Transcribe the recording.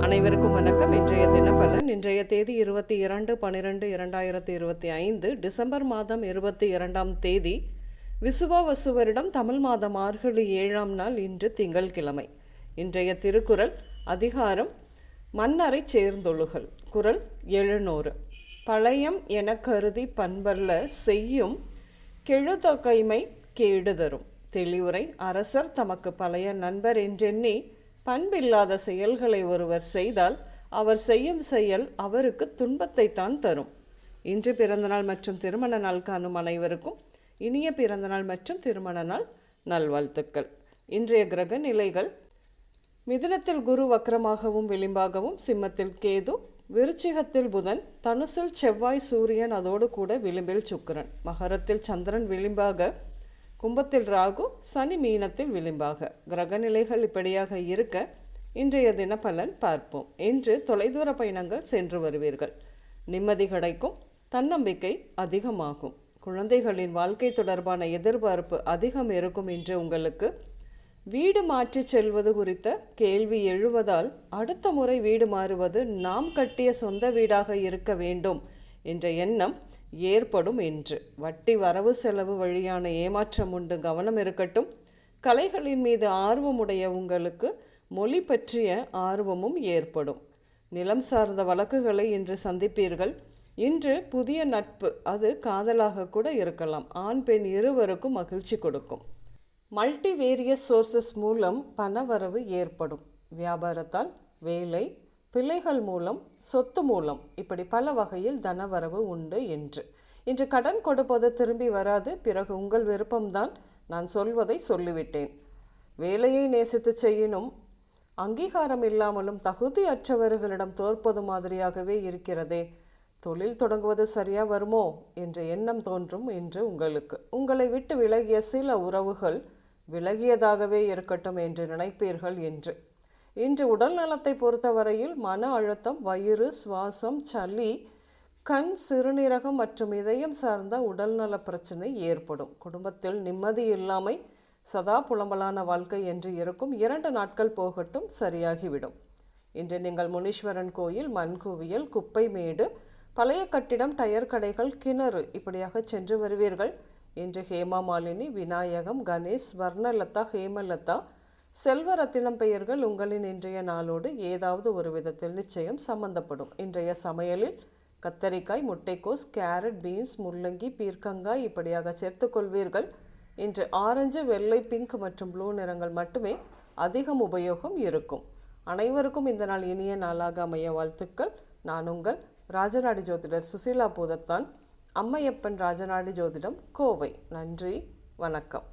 அனைவருக்கும் தினப்பலன் இன்றைய தேதி இருபத்தி இரண்டு பன்னிரெண்டு இரண்டாயிரத்தி இருபத்தி ஐந்து டிசம்பர் மாதம் இருபத்தி இரண்டாம் தேதி விசுவாவசுவரிடம் தமிழ் மாதம் மார்கழி ஏழாம் நாள் இன்று திங்கள்கிழமை. இன்றைய திருக்குறள் அதிகாரம் மன்னரை சேர்ந்தொழுகல். குறள் எழுநூறு. பழையம் என கருதி பண்பல்ல செய்யும் கெழுதகைமை கேடு தரும் தெளிவுரை அரசர் தமக்கு பழைய நண்பர் என்றெண்ணி பண்பில்லாத செயல்களை ஒருவர் செய்தால் அவர் செய்யும் செயல் அவருக்கு துன்பத்தைத்தான் தரும். இன்று பிறந்தநாள் மற்றும் திருமண நாள் காணும் அனைவருக்கும் இனிய பிறந்தநாள் மற்றும் திருமண நாள் நல்வாழ்த்துக்கள். இன்றைய கிரக நிலைகள் மிதுனத்தில் குரு வக்கரமாகவும் விளிம்பாகவும் சிம்மத்தில் கேது விருச்சிகத்தில் புதன் தனுசில் செவ்வாய் சூரியன் அதோடு கூட விளிம்பில் சுக்கரன். மகரத்தில் சந்திரன் விளிம்பாக கும்பத்தில் ராகு சனி மீனத்தில் விளிம்பாக. கிரகநிலைகள் இப்படியாக இருக்க இன்றைய தின பலன் பார்ப்போம். இன்று தொலைதூர பயணங்கள் சென்று வருவீர்கள். நிம்மதி கிடைக்கும் தன்னம்பிக்கை அதிகமாகும். குழந்தைகளின் வாழ்க்கை தொடர்பான எதிர்பார்ப்பு அதிகம் இருக்கும் என்று உங்களுக்கு. வீடு மாற்றி செல்வது குறித்த கேள்வி எழுவதால் அடுத்த முறை வீடு மாறுவது நாம் கட்டிய சொந்த வீடாக இருக்க வேண்டும் என்ற எண்ணம் ஏற்படும் என்று. வட்டி வரவு செலவு வழியான ஏமாற்றம் உண்டு. கவனம் இருக்கட்டும். கலைகளின் மீது ஆர்வமுடைய உங்களுக்கு மொழி பற்றிய ஆர்வமும் ஏற்படும். நிலம் சார்ந்த வழக்குகளை இன்று சந்திப்பீர்கள். இன்று புதிய நட்பு அது காதலாக கூட இருக்கலாம். ஆண் பெண் இருவருக்கும் மகிழ்ச்சி கொடுக்கும். மல்டி வேரியஸ் சோர்சஸ் மூலம் பணவரவு ஏற்படும். வியாபாரத்தால் வேலை பிள்ளைகள் மூலம் சொத்து மூலம் இப்படி பல வகையில் தனவரவு உண்டு என்று. இன்று கடன் கொடுப்பது திரும்பி வராது பிறகு உங்கள் விருப்பம்தான். நான் சொல்வதை சொல்லிவிட்டேன். வேலையை நேசித்து செய்யணும் அங்கீகாரம் இல்லாமலும் தகுதியற்றவர்களிடம் தோற்பது மாதிரியாகவே இருக்கிறதே. தொழில் தொடங்குவது சரியா வருமோ? என்ற எண்ணம் தோன்றும் என்று உங்களுக்கு. உங்களை விட்டு விலகிய சில உறவுகள் விலகியதாகவே இருக்கட்டும் என்று நினைப்பீர்கள் என்று. இன்று உடல் நலத்தை பொறுத்தவரையில் மன அழுத்தம் வயிறு சுவாசம் சளி கண் சிறுநீரகம் மற்றும் இதயம் சார்ந்த உடல்நல பிரச்சனை ஏற்படும். குடும்பத்தில் நிம்மதி இல்லாமை சதா புலம்பலான வாழ்க்கை என்று இருக்கும். இரண்டு நாட்கள் போகட்டும் சரியாகிவிடும். இன்று நீங்கள் முனீஸ்வரன் கோயில் மண்குவியல் குப்பை மேடு பழைய கட்டிடம் டயர் கடைகள் கிணறு இப்படியாக சென்று வருவீர்கள். இன்று ஹேமா மாலினி விநாயகம் கணேஷ் வர்ணலதா ஹேமலதா செல்வரத்தினம் பெயர்கள் உங்களின் இன்றைய நாளோடு ஏதாவது ஒரு விதத்தில் நிச்சயம் சம்பந்தப்படும். இன்றைய சமையலில் கத்தரிக்காய் முட்டைக்கோஸ் கேரட் பீன்ஸ் முள்ளங்கி பீர்க்கங்காய் இப்படியாக சேர்த்துக்கொள்வீர்கள் இன்று ஆரஞ்சு வெள்ளை பிங்க் மற்றும் ப்ளூ நிறங்கள் மட்டுமே அதிகம் உபயோகம் இருக்கும். அனைவருக்கும் இந்த நாள் இனிய நாளாக அமைய வாழ்த்துக்கள். நான் உங்கள் ராஜநாடி ஜோதிடர் சுசீலா பூதத்தான். அம்மையப்பன் ராஜநாடி ஜோதிடம் கோவை. நன்றி வணக்கம்.